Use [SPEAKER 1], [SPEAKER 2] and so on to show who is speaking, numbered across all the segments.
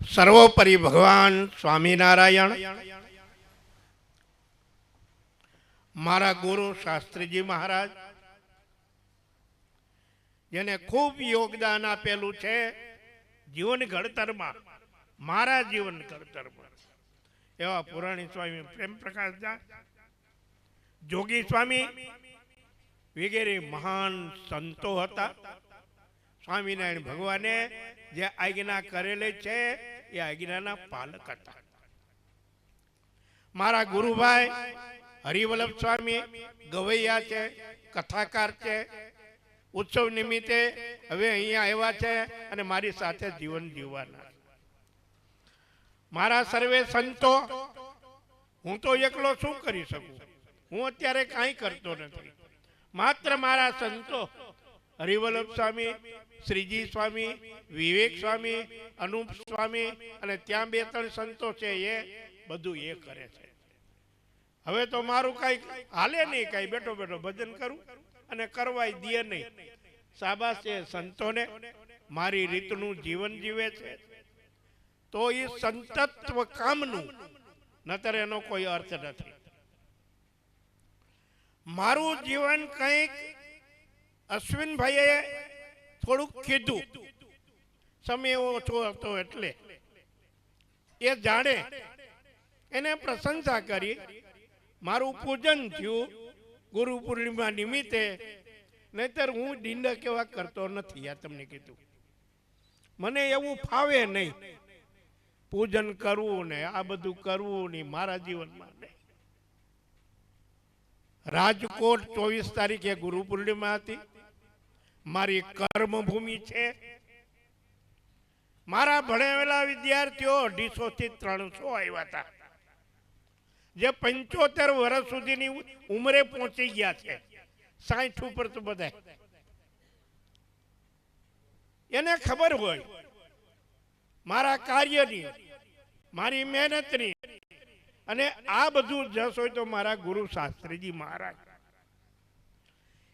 [SPEAKER 1] સર્વોપરી ભગવાન સ્વામિનારાયણ. મારા ગુરુ શાસ્ત્રીજી મહારાજ, જેને ખૂબ યોગદાન આપેલું છે જીવન ઘડતરમાં, મારા જીવન ઘડતરમાં. એવા પુરાણી સ્વામી પ્રેમ પ્રકાશદાસ જોગી સ્વામી વગેરે મહાન સંતો હતા. સ્વામિનારાયણ ભગવાને જે આજ્ઞા કરેલી છે, એ આજ્ઞાના પાલક હતા. મારા ગુરુભાઈ હરિવલ્લભ સ્વામી ગવૈયા છે, કથાકાર છે, ઉત્સવ નિમિત્તે હવે અહીંયા આવ્યા છે અને મારી સાથે જીવન જીવવાના મારા સર્વે સંતો, હું તો એકલો શું કરી શકું? હું અત્યારે કાંઈ કરતો નથી. માત્ર મારા સંતો હરિવલ્લભ સ્વામી શ્રીજી સ્વામી, વિવેક સ્વામી, અનુપ સ્વામી અને ત્યાં બે ત્રણ સંતો છે એ બધું એ કરે છે. હવે તો મારું કઈ હાલે નહીં, કઈ બેઠો બેઠો ભજન કરું અને કરવાય દે નહીં. સાબાસ છે સંતોને, મારી રીતનું જીવન જીવે છે. તો એ સંતત્વ કામનું, નતર એનો કોઈ અર્થ નથી. મારું જીવન કંઈક અશ્વિનભાઈએ થોડુંક કીધું. સમય ઓછો હતો એટલે. એ જાણે એને પ્રશંસા કરી. મારું પૂજન થયું ગુરુ પૂર્ણિમા નિમિત્તે. નહીતર હું ડીંડા કેવા કરતો નથી, આ તમને કીધું. મને એવું ફાવે નહીં. પૂજન કરવું ને આ બધું કરવું નહીં મારા જીવનમાં નહીં. રાજકોટ ચોવીસ તારીખે ગુરુ પૂર્ણિમા હતી. મારી કર્મભૂમિ છે. મારા ભણેલા વિદ્યાર્થીઓ અઢીસો થી ત્રણસો આવ્યા હતા. જે પંચોતેર વર્ષ સુધીની ઉંમરે પહોંચી ગયા છે. સાઠ ઉપર તો બધા એને ખબર હોય, મારા કાર્યની, મારી મહેનતની અને આ બધું જસ હોય તો મારા ગુરુ શાસ્ત્રીજી મહારાજ.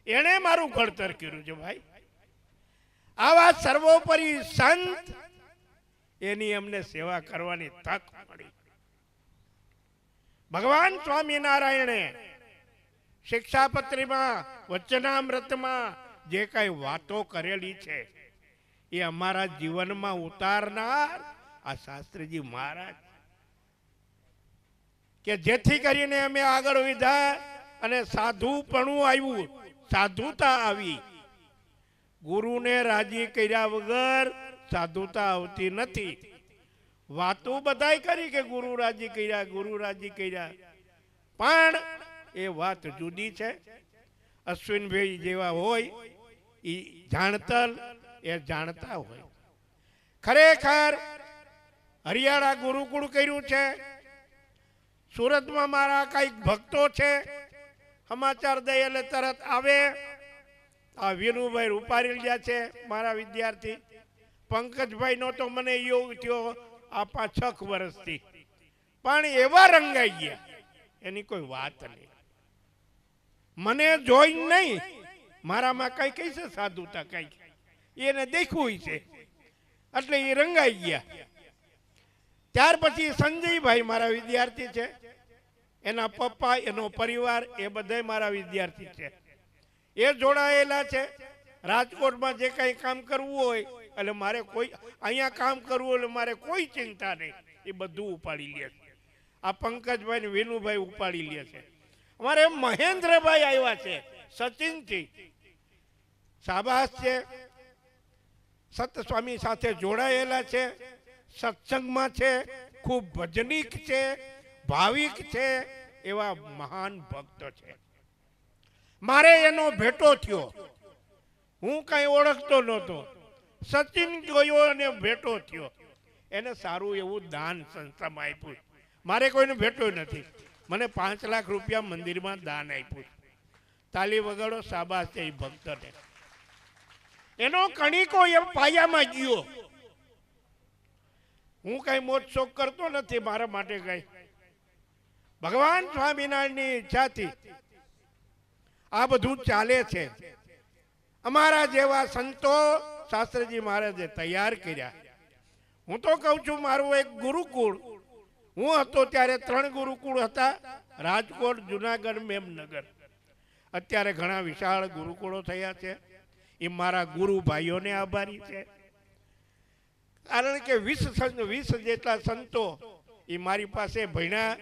[SPEAKER 1] એણે મારું ઘડતર કર્યું છે ભાઈ. આવા સર્વોપરી સંત, એની અમને સેવા કરવાની તક મળી. ભગવાન સ્વામિનારાયણે શિક્ષાપત્રીમાં, વચનામૃતમાં જે કઈ વાતો કરેલી છે, એ અમારા જીવનમાં ઉતારનાર આ શાસ્ત્રીજી મહારાજ. કે જેથી કરીને અમે આગળ વધ્યા અને સાધુપણું આવ્યું, સાધુતા આવી. ગુરુને રાજી કર્યા વગર સાધુતા આવતી નથી. વાતો બધાય કરી કે ગુરુ રાજી કર્યા, ગુરુ રાજી કર્યા. પણ એ વાત જુદી છે. અશ્વિનભાઈ જેવા હોય એ જાણતર, એ જાણતા હોય. ખરેખર હરિયાળા ગુરુકુળ કર્યું છે. સુરતમાં મારા કંઈક ભક્તો છે. સમાચાર દઈ એટલે તરત આવે. આ વીરુભાઈ રૂપારી ગયા છે, મારા વિદ્યાર્થી. પંકજભાઈ નો તો મને યોગ થયો આ પાંચ, છ વર્ષથી. પણ એવા રંગાઈ ગયા. એની કોઈ વાત નહીં. મને જોઈ નહીં. મારામાં કઈ કઈ છે? સાધુતા કઈ. એને દેખવું છે. એટલે એ રંગાઈ ગયા. ત્યાર પછી સંજયભાઈ મારા વિદ્યાર્થી છે. એના પપ્પા, એનો પરિવાર, એ બધા મારા વિદ્યાર્થી છે. એ જોડાયેલા છે. રાજકોટમાં જે કાંઈ કામ કરવું હોય, એટલે મારે કોઈ, અહીંયા કામ કરવું એટલે મારે કોઈ ચિંતા નહીં. એ બધું ઉપાડી લે છે. આ પંકજભાઈ ને વિનુભાઈ ઉપાડી લે છે. અમારે મહેન્દ્રભાઈ આવ્યા છે, સચિનથી. શાબાશ છે. સત સ્વામી સાથે જોડાયેલા છે. સત્સંગમાં છે. ખૂબ ભજનિક છે. ભાવિક છે. એવા મહાન ભક્ત છે. મારે એનો ભેટો થયો. હું કઈ ઓળખતો નહોતો. સચિન જોયો અને ભેટો થયો. એને સારું એવું દાન સંસ્થામાં આપ્યું. મારે કોઈને ભેટો નથી. મને પાંચ લાખ રૂપિયા મંદિરમાં દાન આપ્યું. તાલી વગાડો સાબાસ છે એ ભક્તને. એનો કણિકો એમ પાયામાં ગયો. હું કઈ મોત શોખ કરતો નથી, મારા માટે કઈ. ભગવાન સ્વામિનારાયણની ઈચ્છાથી આ બધું ચાલે છે. અમારા જેવા સંતો શાસ્ત્રીજી મહારાજે તૈયાર કર્યા. હું તો કહું છું, મારું એક ગુરુકુળ. હું હતો ત્યારે ત્રણ ગુરુકુળ હતા, રાજકોટ, જુનાગઢ, મેમનગર. અત્યારે ઘણા વિશાળ ગુરુકુળો થયા છે. એ મારા ગુરુ ભાઈઓને આભારી છે. કારણ કે વીસ વીસ જેટલા સંતો એ મારી પાસે ભણ્યા.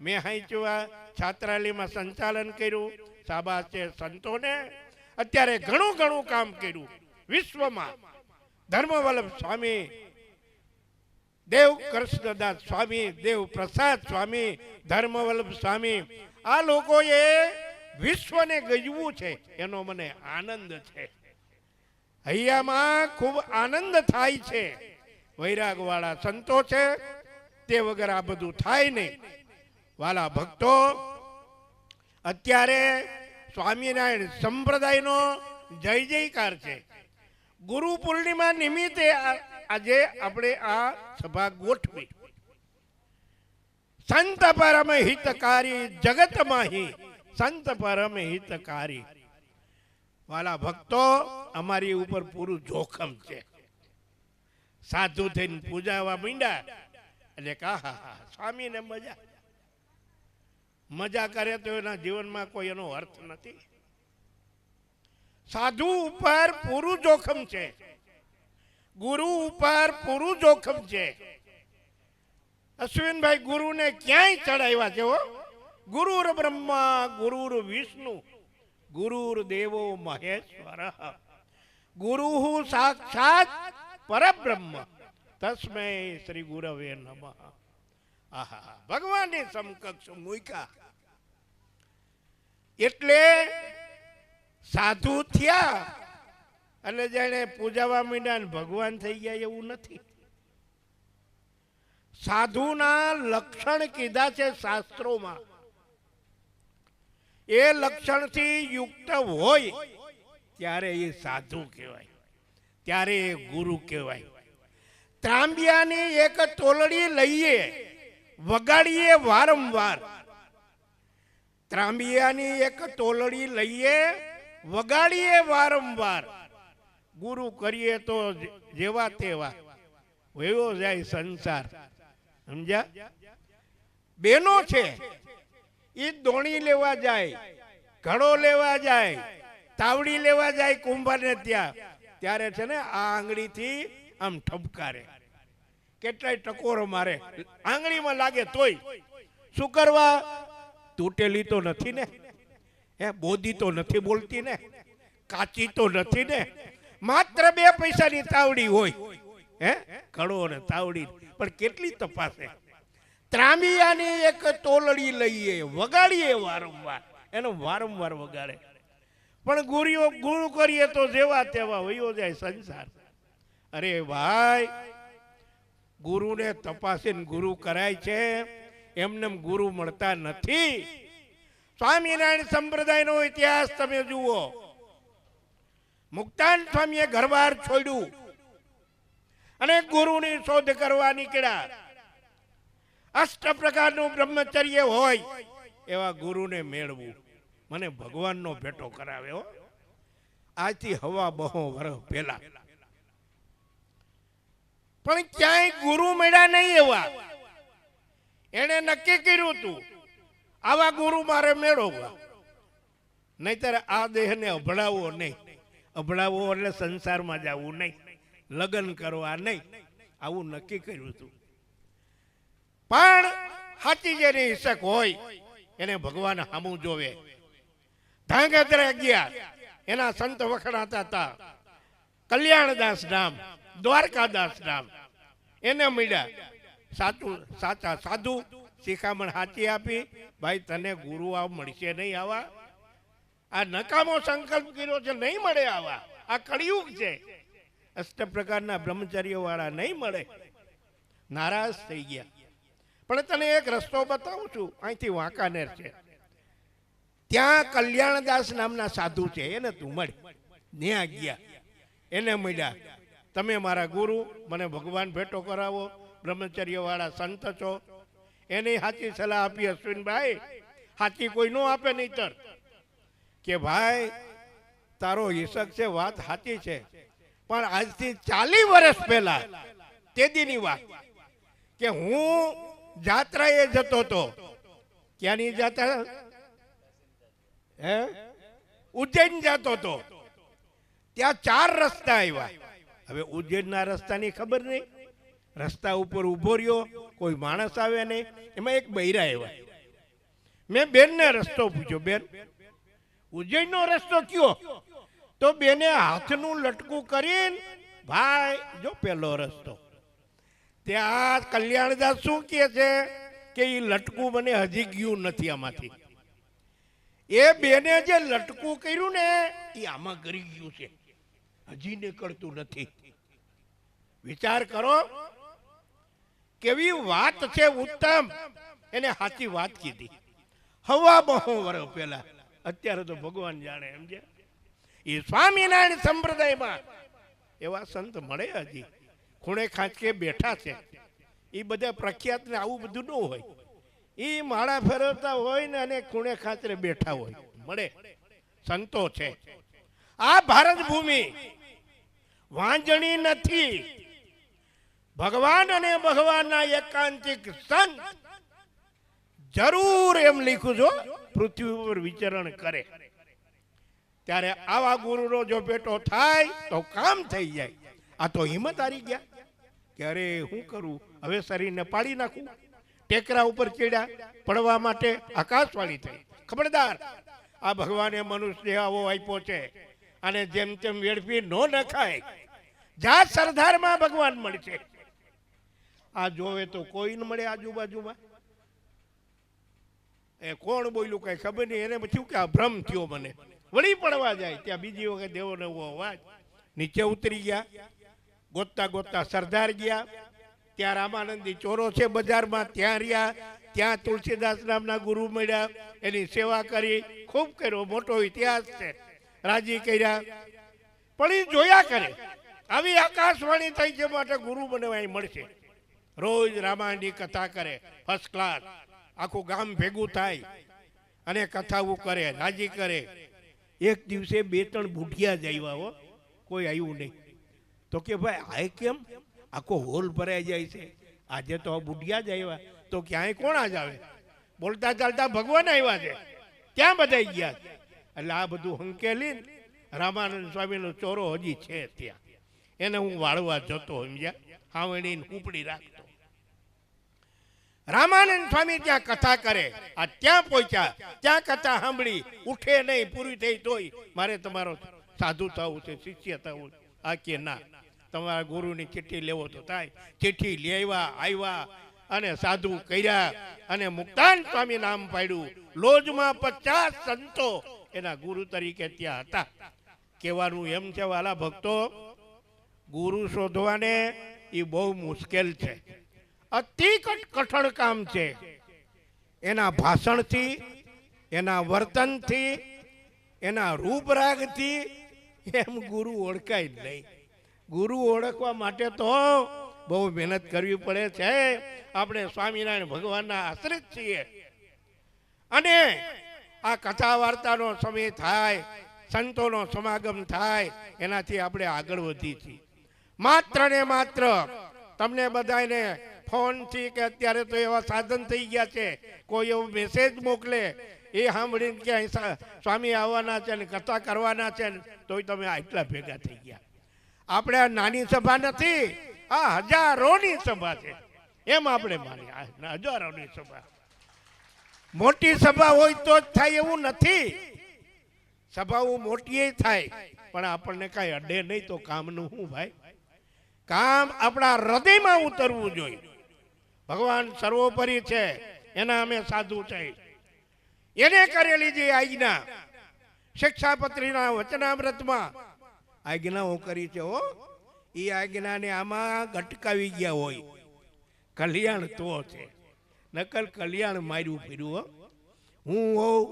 [SPEAKER 1] મેં હાંચવા છાત્રાલયમાં સંચાલન કર્યું. શાબાશ છે સંતોને અત્યારે ઘણું ઘણું કામ કર્યું. વિશ્વમાં ધર્મવલ્લભ સ્વામી દેવ કૃષ્ણદાસ સ્વામી દેવ પ્રસાદ સ્વામી, ધર્મવલ્લભ સ્વામી, આ લોકોએ વિશ્વને ગજવું છે. એનો મને આનંદ છે. હૈયામાં ખૂબ આનંદ થાય છે. વૈરાગવાળા સંતો છે. તે વગર આ બધું થાય નહીં. વાલા ભક્તો અત્યારે સ્વામિનારાયણ સંપ્રદાયનો જય જયકાર છે. ગુરુ પૂર્ણિમા નિમિત્તે આજે આપણે આ સભા ગોઠવી. સંત પરમ હિતકારી જગત માહી, સંત પરમ હિતકારી. વાલા ભક્તો, અમારી ઉપર પૂરું જોખમ છે. સાધુ થઈને પૂજાવા માંડ્યા, એટલે કા હા હા સ્વામીને મજા. મજા કરે તો એના જીવનમાં કોઈ એનો અર્થ નથી. સાધુ ઉપર પૂરું જોખમ છે. ગુરુ ઉપર પૂરું જોખમ છે. અશ્વિનભાઈ ગુરુને ક્યાંય ચડાવ્યા છે હો? ગુરુર બ્રહ્મા, ગુરુર વિષ્ણુ, ગુરુર દેવો મહેશ્વર. ગુરુ સાક્ષાત પરબ્રહ્મ. તસ્મય શ્રી ગુરવે નમઃ. આહા સમકક્ષ મૂક્યા. એટલે સાધુ થયા અને જેને પૂજાવા માંડ્યા ભગવાન થઈ ગયા એવું નથી. સાધુના લક્ષણ કીધા છે શાસ્ત્રોમાં. એ લક્ષણથી યુક્ત હોય ત્યારે એ સાધુ કહેવાય. ત્યારે એ ગુરુ કહેવાય. ત્રાંબિયાની એક તોલડી લઈએ. વગાડીએ વારંવાર. ત્રાંબિયાની એક તોલડી લઈએ, વગાડીએ વારંવાર. ગુરુ કરીએ તો જેવા તેવા. વયો જાય સંસાર. સમજ્યા? બેનો છે. એ દોણી લેવા જાય, ઘડો લેવા જાય, તાવડી લેવા જાય કુંભારને ત્યાં. ત્યારે છે ને આ આંગળીથી આમ ઠપકારે. કેટલાય ટકોરો મારે. આંગળીમાં લાગે તોય. શું કરવા? તૂટેલી તો નથી ને. હે બોધી તો નથી બોલતી ને. કાચી તો નથી ને. માત્ર બે પૈસાની તાવડી હોય. હે ઘડો ને તાવડી. પણ કેટલી તપાસે? ત્રામિયાની એક તોલડી લઈએ, વગાડીએ વારંવાર. એનો વારંવાર વગાડે. પણ ગુરીઓ ગુરુ કરીએ તો જેવા તેવા વયો જાય સંસાર. અરે ભાઈ ગુરુને તપાસીને ગુરુ કરાય છે, એમને ગુરુ મળતા નથી. સ્વામિનારાયણ સંપ્રદાયનો ઇતિહાસ તમે જુઓ. મુક્તાન સ્વામીએ ઘરબાર છોડ્યું અને ગુરુની શોધ કરવા નીકળ્યા. અષ્ટ પ્રકારનું બ્રહ્મચર્ય હોય એવા ગુરુને મેળવું. મને ભગવાનનો ભેટો કરાવ્યો આજથી હવા બહો વર્ષ પહેલા. પણ ક્યાંય ગુરુ મળ્યા નહીં એવા. એને નક્કી કર્યું હતું, આવા ગુરુ મારે મેળવવા. નહીતર આ દેહને અભડાવવો નહીં. અભડાવવો એટલે સંસારમાં જવું નહીં. લગ્ન કરવા નહીં. આવું નક્કી કર્યું હતું. પણ સાચી જેની ઈશક હોય, એને ભગવાન હામું જોવે. ધાંગધ્રા ગયા. એના સંત વખણાતા હતા. કલ્યાણદાસ નામ દ્વારકાદાસ નામ એને મળ્યા. સાચું, સાચા સાધુ શિખામણ હાચી આપી. ભાઈ, તને ગુરુ આવ, મળશે નહીં આવા. આ નકામો સંકલ્પ કર્યો છે, નહીં મળે આવા. આ કળિયુગ છે. અષ્ટ પ્રકારના બ્રહ્મચર્ય વાળા નહીં મળે. નારાજ થઈ ગયા. પણ તને એક રસ્તો બતાવું છું. અહીંથી વાંકાનેર છે. ત્યાં કલ્યાણદાસ નામના સાધુ છે. એને તું મળી. ત્યાં ગયા. એને મળ્યા. તમે મારા ગુરુ, મને ભગવાન ભેટો કરાવો બ્રહ્મચર્ય વાળા સંત છો. એની સાચી સલાહ આપી અશ્વિનભાઈ. સાચી કોઈ નો આપે નહીતર કે ભાઈ, તારો હિસક છે, વાત સાચી છે. પણ આજથી ચાલી વર્ષ પહેલા તે દીની વાત. કે હું જાત્રાએ જતો હતો. ક્યાંની જાત્રા? હે? ઉજ્જૈન જતો હતો. ત્યાં ચાર રસ્તા આવ્યા હવે ઉજ્જૈનના રસ્તાની ખબર નહીં. રસ્તા ઉપર ઊભો રહ્યો, કોઈ માણસ આવે નહીં. એમાં એક બૈરા આવ્યા. મેં બેનને રસ્તો પૂછ્યો, બેન, ઉજ્જૈનનો રસ્તો કયો? તો બેને હાથનું લટકું કરીને, ભાઈ, જો પેલો રસ્તો. ત્યાં કલ્યાણદાસ શું કહે છે? કે એ લટકું મને હજી ગયું નથી આમાંથી. એ બેને જે લટકું કર્યું ને એ આમાં કરી ગયું છે. હજી નીકળતું નથી. વિચાર કરો, કેવી વાત છે ઉત્તમ. એને સાચી વાત કીધી. હવા બહુ વર્ષ પેલા. અત્યારે તો ભગવાન જાણે એમ છે એ સ્વામિનારાયણ સંપ્રદાયમાં એવા સંત મળે હજી. ખૂણે ખાંચકે બેઠા છે. એ બધા પ્રખ્યાત ને આવું બધું ન હોય. એ માળા ફેરવતા હોય ને અને ખૂણે ખાંચરે બેઠા હોય. મળે. સંતો છે. આ ભારત ભૂમિ વાંજણી નથી. ભગવાન અને ભગવાનના એકાંતિક સંત જરૂર એમ લખ્યું છો પૃથ્વી ઉપર વિચરણ કરે. ત્યારે આવા ગુરુનો જો બેટો થાય, તો કામ થઈ જાય. આ તો હિંમત હારી ગયા. કે અરે હું કરું? હવે શરીરને પાડી નાખું. ટેકરા ઉપર ચડ્યા, પડવા માટે આકાશવાળી થઈ. ખબરદાર, આ ભગવાને મનુષ્ય આવો આપ્યો છે. અને જેમ તેમ વેડફી ન નખાય. જા સરદારમાં ભગવાન મળશે. આ જોવે તો કોઈ ન મળે આજુબાજુમાં. એ કોણ બોલ્યું કઈ ખબર નહીં. એને થયું કે આ ભ્રમ થયો મને. વળી પડવા જાય. ત્યાં બીજી વખત એવો નવો અવાજ. નીચે ઉતરી ગયા. ગોતતા ગોતતા સરદાર ગયા. ત્યાં રામાનંદી ચોરો છે બજારમાં. ત્યાં રહ્યા. ત્યાં તુલસીદાસ નામના ગુરુ મળ્યા. એની સેવા કરી. ખૂબ કર્યો. મોટો ઇતિહાસ છે. રાજી કર્યા. પણ એ જોયા કરે. આવી આકાશવાણી થઈ છે, માટે ગુરુ મને અહીં મળશે. રોજ રામાયણની કથા કરે ફર્સ્ટ ક્લાસ આખું ગામ ભેગું થાય અને કથાઓ કરે, રાજી કરે. એક દિવસે બે ત્રણ બુઢિયા જ આવ્યા હો, કોઈ આવ્યું નહીં. તો કે ભાઈ આ કેમ? આખો હોલ ભરાઈ જાય છે. આજે તો બુઢિયા જ આવ્યા. તો ક્યાંય કોણ જ આવે? બોલતા ચાલતા ભગવાન આવ્યા છે. ક્યાં બધાઈ ગયા. એટલે આ બધું હંકેલી રામાનંદ સ્વામીનો ચોરો હજી છે ત્યાં. એને હું વાળવા જતો સમજ્યા? ઉપડી રાખતો. રામાનંદ સ્વામી ત્યાં કથા કરે. આ ત્યાં પહોંચ્યા. ત્યાં કથા સાંભળી. ઉઠે નહીં, પૂરી થઈ તોય. મારે તમારો સાધુ થવું છે, શિષ્ય થવું આ કે ના, તમારા ગુરુની ચિઠ્ઠી લેવો તો થાય. ચિઠ્ઠી લેવા આવ્યા અને સાધુ કર્યા અને મુક્તાન સ્વામી નામ પાડ્યું. લોજમાં પચાસ સંતો એના ગુરુ તરીકે ત્યાં હતા. કહેવાનું એમ છે, વાલા ભક્તો ગુરુ શોધવાને એ બહુ મુશ્કેલ છે. અતિ કઠ- કઠણ કામ છે. એના ભાષણથી, એના વર્તનથી, એના રૂપરાગથી એમ ગુરુ ઓળખાય જ નહીં. ગુરુ ઓળખવા માટે તો બહુ મહેનત કરવી પડે છે. આપણે સ્વામિનારાયણ ભગવાનના આશ્રિત છીએ. અને આ કથા વાર્તાનો સમય થાય, સંતોનો સમાગમ થાય, એનાથી આપણે આગળ વધી છીએ. માત્ર ને માત્ર તમને બધાને ફોનથી કે અત્યારે તો એવા સાધન થઈ ગયા છે, કોઈ એવો મેસેજ મોકલે, એ સાંભળીને કે અહીં સ્વામી આવવાના છે ને કથા કરવાના છે ને, તોય તમે આટલા ભેગા થઈ ગયા. આપણે આ નાની સભા નથી, આ હજારોની સભા છે. એમ આપણે માની હજારોની સભા. મોટી સભા હોય તો જ થાય એવું નથી. સભાઓ મોટી થાય, પણ આપણને કાંઈ અડે નહીં તો કામનું શું ભાઈ? કામ આપણા હૃદયમાં ઉતરવું જોઈએ. ભગવાન સર્વોપરી છે, એના અમે સાધુ છે. એને કરેલી જે આજ્ઞા, શિક્ષાપત્રીના વચનામૃતમાં આજ્ઞાઓ કરી છે હો, એ આજ્ઞાને આમાં ગટકાવી ગયા હોય. કલ્યાણ તો છે. નકલ કલ્યાણ માર્યું ફર્યું હો. હું હોઉં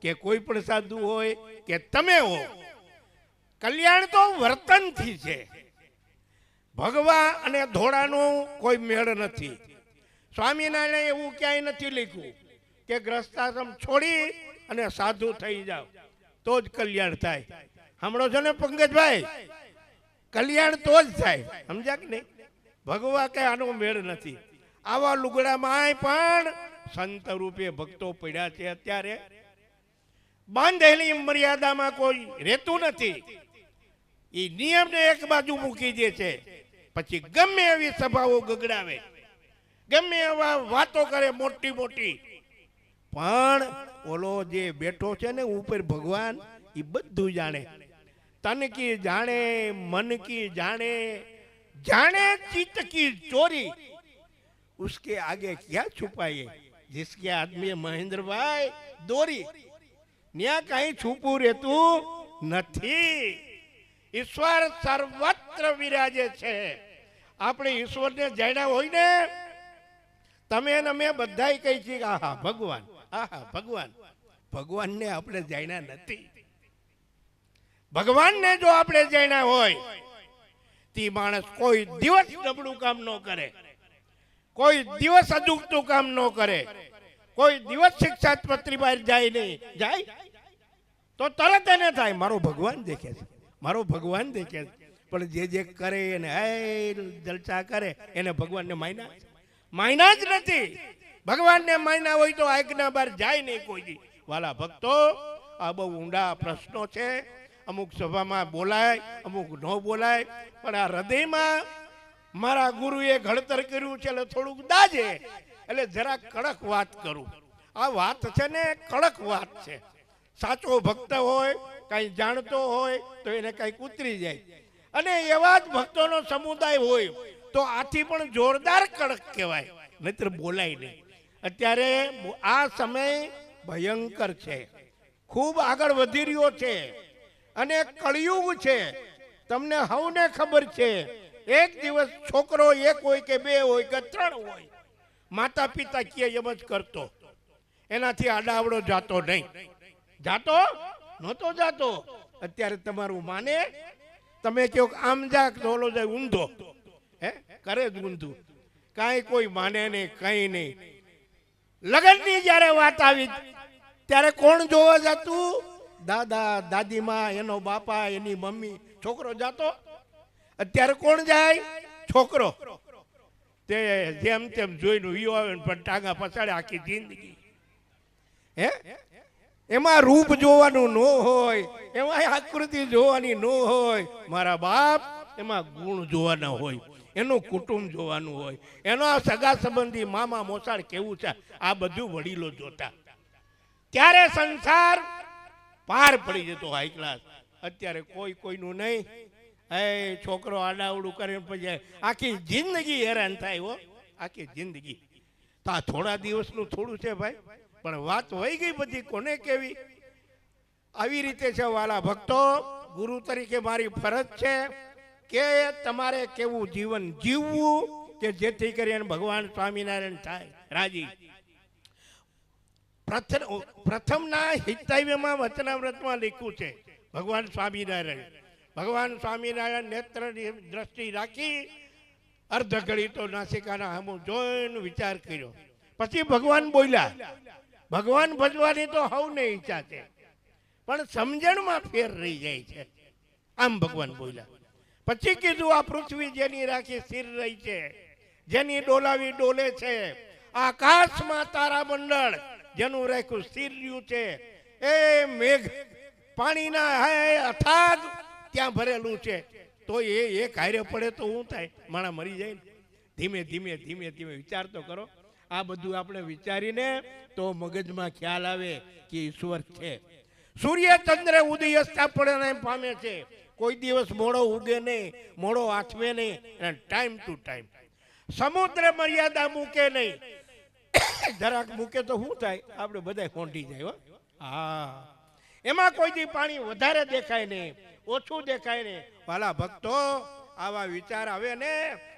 [SPEAKER 1] કે કોઈ પણ સાધુ હોય કે તમે હો, કલ્યાણ તો વર્તનથી છે. ભગવા અને ધોળાનો કોઈ મેળ નથી. સ્વામિનારાયણ એવું ક્યાંય નથી લખ્યું કે ગ્રસ્તાશ્રમ છોડી અને સાધુ થઈ જાઓ, તો જ કલ્યાણ થાય. હમણાં છો ને પંકજભાઈ? કલ્યાણ તો જ થાય, સમજ્યા કે નહીં? ભગવા કે આનો મેળ નથી. આવા લુગડામાં પણ સંત રૂપે ભક્તો પડ્યા છે અત્યારે. બાંધેલી મર્યાદામાં કોઈ રહેતું નથી. એ નિયમને એક બાજુ મૂકી દે છે. પછી ગમે એવી સભાઓ ગગડાવે. ગમે એવા વાતો કરે મોટી મોટી. પણ ઓલો જે બેઠો છે ને ઉપર ભગવાન એ બધું જાણે. તન કી જાણે, મન કી જાણે જાણે ચિત્ત કી ચોરી. ઉસકે આગે ક્યાં છુપાઈએ? જિસકે આદમી મહેન્દ્રભાઈ દોરી. ન્યા કઈ છુપું રહેતું નથી. ઈશ્વર સર્વત્ર વિરાજે છે. આપણે ઈશ્વરને જાણ્યા હોય ને, તમે અને મેં બધા કહી છીએ આહા, ભગવાન આહા, ભગવાન. ભગવાનને આપણે જાણ્યા નથી. ભગવાનને જો આપણે જાણ્યા હોય, તે માણસ કોઈ દિવસ નબળું કામ ન કરે. કોઈ દિવસ અજુગતું કામ ન કરે. કોઈ દિવસ શિક્ષા પત્રી બહાર જાય નહીં. જાય? તો તરત એને થાય, મારો ભગવાન દેખે છે. મારો ભગવાન દેખે છે. પણ જે જે કરે એને હે જલસા કરે. એને ભગવાનને માયના માયના જ નથી. ભગવાનને માયના હોય તો આજ્ઞા બહાર જાય નહીં કોઈ વાલા ભક્તો, આ બહુ ઊંડા પ્રશ્નો છે. અમુક સભામાં બોલાય, અમુક ન બોલાય, પણ આ હૃદયમાં મારા ગુરુએ ઘડતર કર્યું છે એટલે થોડુંક દાજે. એટલે જરા કડક વાત કરું. આ વાત છે ને કડક વાત છે. સાચો ભક્ત હોય, કઈ જાણતો હોય, તો એને કંઈક ઉતરી જાય. અને એવા જ ભક્તોનો સમુદાય હોય, તો આથી પણ જોરદાર કડક કહેવાય. નહીતર બોલાય નહીં. અત્યારે આ સમય ભયંકર છે. ખૂબ આગળ વધી રહ્યો છે. અને કળિયુગ છે. તમને હવને ખબર છે. એક દિવસ છોકરો એક હોય કે બે હોય કે ત્રણ હોય માતા પિતા કે એમ જ કરતો. એનાથી આડાવડો જાતો નહીં. જાતો? નહોતો જાતો. અત્યારે તમારું માને તમે કહો આમ જા ઢોલો જાય ઊંધો. હે? કરે જ ઊંધું. કાંઈ કોઈ માને નહીં, કંઈ નહીં. લગ્નની જ્યારે વાત આવી, ત્યારે કોણ જોવા જતું? દાદા દાદીમાં એનો બાપા, એની મમ્મી. છોકરો જાતો? અત્યારે કોણ જાય? છોકરો. તે જેમ તેમ જોઈને વિયો આવે પણ ટાંગા પછાડે આખી જિંદગી. હે? એમાં રૂપ જોવાનું ન હોય, એમાં આકૃતિ જોવાની ન હોય, મારા બાપ એમાં ગુણ જોવાના હોય, એનું કુટુંબ જોવાનું હોય, એનો આ સગા સંબંધી મામા મોસાળ કેવું છે, આ બધું વડીલો જોતા. ત્યારે સંસાર પાર પડી જતો હાઈ ક્લાસ અત્યારે કોઈ કોઈનું નહીં. એ છોકરો આડાવડું કરે પછી આખી જિંદગી હેરાન થાય હો, આખી જિંદગી. તો આ થોડા દિવસનું થોડું છે ભાઈ. પણ વાત વહી ગઈ બધી, કોને કેવી? આવી રીતે છે વાલા ભક્તો, ગુરુ તરીકે મારી ફરજ છે કે તમારે કેવું જીવન જીવવું કે જેથી કરીને ભગવાન સ્વામિનારાયણ થાય. રાજી. પ્રથમ, પ્રથમના હિતાવ્યમાં વચનાવ્રતમાં લખ્યું છે, ભગવાન સ્વામિનારાયણ. ભગવાન સ્વામિનારાયણ નેત્રની દ્રષ્ટિ રાખી અર્ધ ઘડી તો નાસિકાના હમું જોઈને વિચાર કર્યો. પછી ભગવાન બોલ્યા ભગવાન ભજવાની તો હવને ઈચ્છા છે. પણ સમજણમાં ફેર રહી જાય છે. આમ ભગવાન બોલ્યા. પછી કીધું, આ પૃથ્વી જેની રાખી સ્થિર રહી છે, જેની ડોલાવી ડોલે છે, આકાશમાં તારા મંડળ જેનું રાખ્યું સ્થિર રહ્યું છે. એ મેઘ પાણીના હે અથાગ ત્યાં ભરેલું છે. તો એ એક હારે પડે તો શું થાય? માણા મરી જાય ધીમે ધીમે ધીમે ધીમે વિચાર તો કરો. આ બધું આપણે વિચારીને તો મગજમાં ખ્યાલ આવે કે ઈશ્વર છે. સૂર્ય ચંદ્ર ઉદય સ્થાપને પામે છે. કોઈ દિવસ મોડો ઉગે નહીં, મોડો આથવે નહીં, અને ટાઈમ ટુ ટાઈમ સમુદ્ર મર્યાદા મૂકે નહીં. જરાક મૂકે તો શું થાય? આપણે બધા કોંટી જાય હો. એમાં કોઈ દી પાણી વધારે દેખાય નહીં, ઓછું દેખાય નહીં. વાલા ભક્તો, આવા વિચાર આવે ને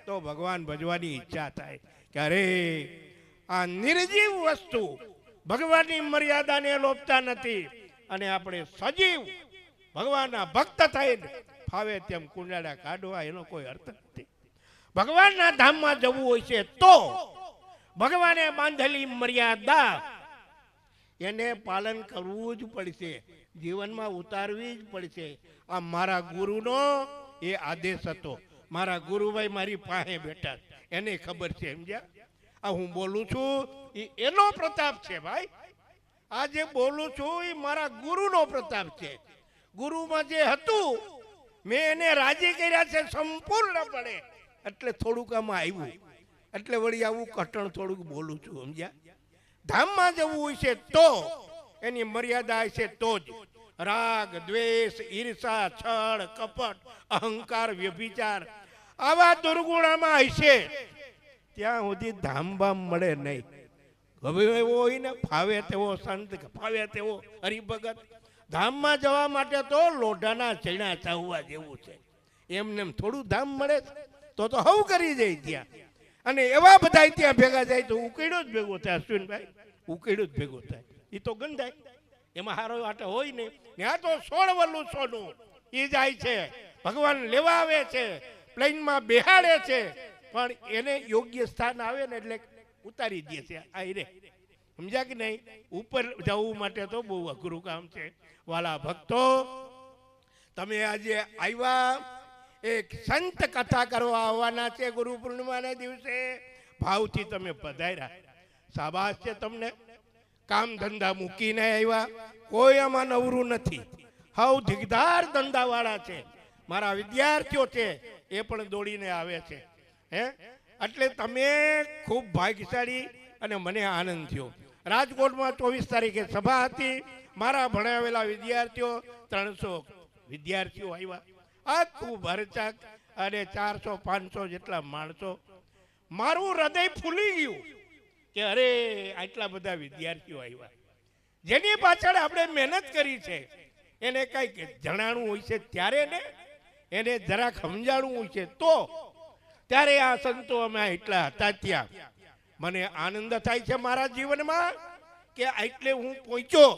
[SPEAKER 1] તો ભગવાન ભજવાની ઈચ્છા થાય. કે અરે આ નિર્જીવ વસ્તુ. ભગવાનની મર્યાદાને લોપતા નથી અને આપણે સજીવ ભગવાનના ભક્ત થઈને ફાવે તેમ કુંડાળા કાઢવા, એનો કોઈ અર્થ નથી. ભગવાનના ધામમાં જવું હોય છે તો ભગવાને બાંધેલી મર્યાદા એને પાલન કરવું જ પડશે, જીવનમાં ઉતારવી જ પડશે. આ મારા ગુરુનો એ આદેશ હતો. મારા ગુરુભાઈ મારી પાસે બેઠા. એને ખબર છે, સમજ્યા? આ હું બોલું છું એ એનો પ્રતાપ છે ભાઈ. આ જે બોલું છું એ મારા ગુરુનો પ્રતાપ છે. ગુરુમાં જે હતું, મેં એને રાજી કર્યા છે સંપૂર્ણપણે. એટલે થોડુંક આમાં આવ્યું. એટલે વળી આવું કટણ થોડુંક બોલું છું, સમજ્યા? ધામમાં જવું છે તો, એની મર્યાદા હશે તો જ. રાગ, દ્વેષ, ઈર્ષા, છળ, કપટ, અહંકાર, વ્યભિચાર, આવા દુર્ગુણામાં હશે. ત્યાં સુધી ધામ બામ મળે નહીં. હવે એવો હોય ને ફાવે તેવો સંત, ફાવે તેવો હરિભગત. ધામમાં જવા માટે તો લોઢાના ચણા ચાવવા જેવું છે. એમને એમ થોડું ધામ મળે તો તો હવ કરી જાય ત્યાં. અને એવા બધા ત્યાં ભેગા જાય તો ઉકેડો જ ભેગો થાય, અશ્વિનભાઈ. ઉકેડો જ ભેગો થાય. એ તો ગંધાય. એમાં હારો આટો હોય ને ત્યાં તો સોળ વલ્લું સોનું. એ જાય છે. ભગવાન લેવા આવે છે. પ્લેનમાં બેહાડે છે. પણ એને યોગ્ય સ્થાન આવે ને એટલે ઉતારી દે છે, આ રે સમજ્યા કે નહીં? ઉપર જવું માટે તો બહુ અઘરું કામ છે. વાલા ભક્તો, તમે આજે આવ્યા, એક સંત કથા કરવા આવવાના છે ગુરુ પૂર્ણિમાના દિવસે. ભાવથી તમે પધાર્યા. સાબાસ છે તમને. કામ ધંધા મૂકીને આવ્યા. કોઈ આમાં નવરું નથી. હવ ધીગધાર ધંધાવાળા છે. મારા વિદ્યાર્થીઓ છે, એ પણ દોડીને આવે છે. હે? એટલે તમે ખૂબ ભાગ્યશાળી અને મને આનંદ થયો. રાજકોટમાં ચોવીસ તારીખે સભા હતી. મારા ભણાવેલા વિદ્યાર્થીઓ ત્રણસો વિદ્યાર્થીઓ આવ્યા. આખું ભરચાક અને ચારસો, પાંચસો જેટલા માણસો. મારું હૃદય ફૂલી ગયું કે અરે, આટલા બધા વિદ્યાર્થીઓ આવ્યા. જેની પાછળ આપણે મહેનત કરી છે. એને કંઈક જણાણું હોય છે ત્યારે ને? એને જરાક સમજાણું હોય છે તો ત્યારે આ સંતો અમે એટલા હતા ત્યાં. મને આનંદ થાય છે મારા જીવનમાં કે એટલે હું પહોંચ્યો.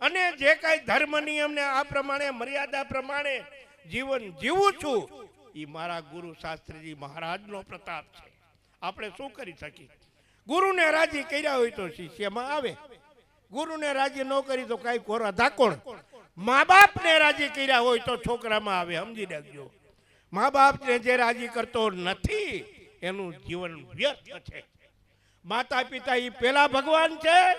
[SPEAKER 1] અને જે કાંઈ ધર્મ નિયમને આ પ્રમાણે, મર્યાદા પ્રમાણે જીવન જીવું છું એ મારા ગુરુ શાસ્ત્રીજી મહારાજનો પ્રતાપ છે. આપણે શું કરી શકીએ? ગુરુને રાજી કર્યા હોય તો શિષ્યમાં આવે. ગુરુને રાજી ન કરી તો કાંઈ કોરા ધાકોણ. મા બાપને રાજી કર્યા હોય તો છોકરામાં આવે, સમજી રાખજો મા બાપને જે રાજી કરતો નથી, એનું જીવન વ્યર્થ છે. માતા પિતા એ પેલા ભગવાન છે,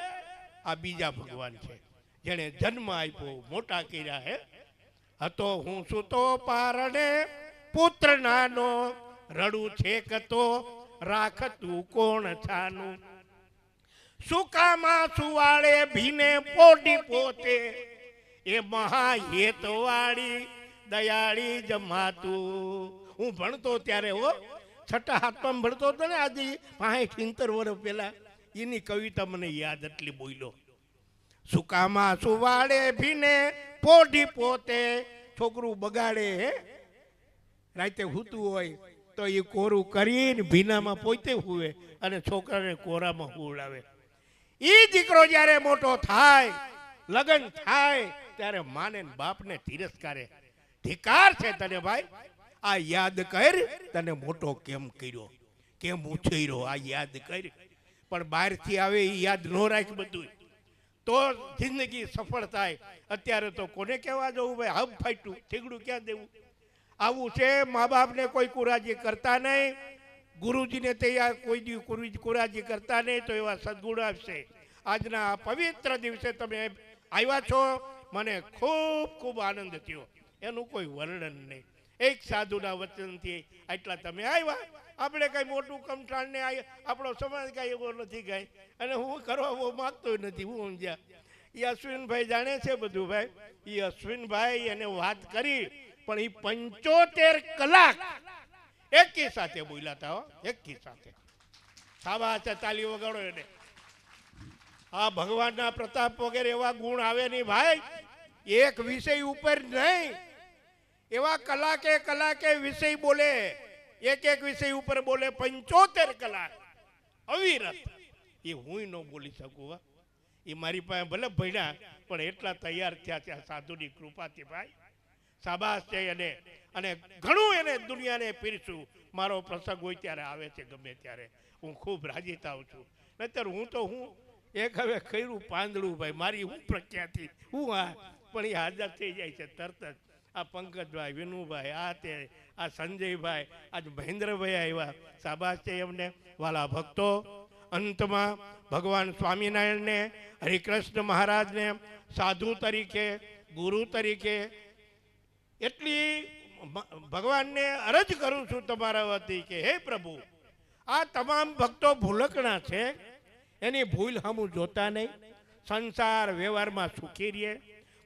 [SPEAKER 1] આ બીજા ભગવાન છે. જેણે જન્મ આપ્યો, મોટા કર્યા હે. હતો હું સુતો પારણે, પુત્ર નાનો, રડું છેક તો રાખતું કોણ છાનું? સુકામાં સુવાળે ભીને પોડી પોતે? એ મહાહેત વાળી દયાળી જમાતું. હું ભણતો ત્યારે હો, છઠ્ઠા હાથમાં ભણતો હતો ને આજે પાંચ ઇંતર વર્ષ પહેલા. એની કવિતા મને યાદ એટલી બોલ્યો. સુકામાં સુવાડે ભીને પોઢી પોતે છોકરું બગાડે, હે? રાતે હૂતું હોય તો એ કોરું કરીને ભીનામાં પોતે હુવે અને છોકરાને કોરામાં હુવડાવે. એ દીકરો જ્યારે મોટો થાય, લગ્ન થાય, ત્યારે માને બાપને તિરસ્કારે. ધિકાર છે તને ભાઈ? આ યાદ કર, તને મોટો કેમ કર્યો? કેમ ઉછેર્યો? આ યાદ કર. પણ બહારથી આવે એ યાદ ન રાખ બધું તો જિંદગી સફળ થાય. અત્યારે તો કોને કહેવા જવું ભાઈ? હબ ફાટ્યું ઠીકડું ક્યાં દેવું? આવું છે મા બાપને કોઈ કુરાજી કરતા નહીં. ગુરુજીને તૈયાર કોઈ દી કુરાજી કરતા નહીં, તો એવા સદગુણ આપશે. આજના પવિત્ર દિવસે તમે આવ્યા છો. મને ખૂબ ખૂબ આનંદ થયો. એનું કોઈ વર્ણન નહીં. એક સાધુના વચનથી આટલા તમે આવ્યા. આપણે કઈ મોટું કમઠાણ ને આય- આપણો સમાજ કાંઈ એવો નથી કાંઈ. અને હું કરવા માગતો નથી, હું સમજ્યા. એ અશ્વિનભાઈ જાણે છે બધું ભાઈ. એ અશ્વિનભાઈ એને વાત કરી, પણ એ પંચોતેર કલાક એકી સાથે બોલ્યા હતા હો, એકી સાથે. સાવા હાથે તાલી વગાડો એને. આ ભગવાનના પ્રતાપ વગેરે એવા ગુણ આવે નહીં ભાઈ. એક વિષય ઉપર નહીં. એવા કલાકે કલાકે વિષય બોલે, એક એક વિષય ઉપર બોલે પંચોતેર કલાક. અવિરત. એ હું ન બોલી શકું, હો. એ મારી પાસે ભલે ભણ્યા, પણ એટલા તૈયાર થયા છે સાધુની કૃપાથી, ભાઈ. સાબાસ છે એને. અને ઘણું એને દુનિયાને પીરશું મારો પ્રસંગ હોય ત્યારે આવે છે, ગમે ત્યારે. હું ખૂબ રાજી થાઉં છું. નહીતર હું તો હું એક હવે ખૈરું પાંદડું, ભાઈ. મારી હું પ્રખ્યાતિ. હું આ, પણ એ હાજર થઈ જાય છે તરત જ. આ પંકજભાઈ, વિનુભાઈ, આ તે, આ સંજયભાઈ, આજ મહેન્દ્રભાઈ આવ્યા. શાબાશ છે એમને, વાલા ભક્તો. અંતમાં ભગવાન સ્વામિનારાયણને, હરિકૃષ્ણ મહારાજને, સાધુ તરીકે, ગુરુ તરીકે એટલી ભગવાનને અરજ કરું છું તમારા વતી કે, હે પ્રભુ, આ તમામ ભક્તો ભૂલકણા છે. એની ભૂલ હમું જોતા નહીં. સંસાર વ્યવહારમાં સુખી રહીએ.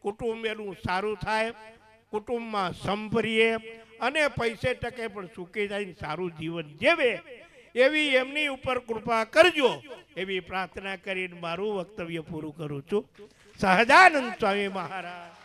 [SPEAKER 1] કુટુંબ એનું સારું થાય. કુટુંબમાં સંભરીએ અને પૈસે ટકે પણ સુખી થઈને સારું જીવન જીવે, એવી એમની ઉપર કૃપા કરજો. એવી પ્રાર્થના કરીને મારું વક્તવ્ય પૂરું કરું છું. સહજાનંદ સ્વામી મહારાજ.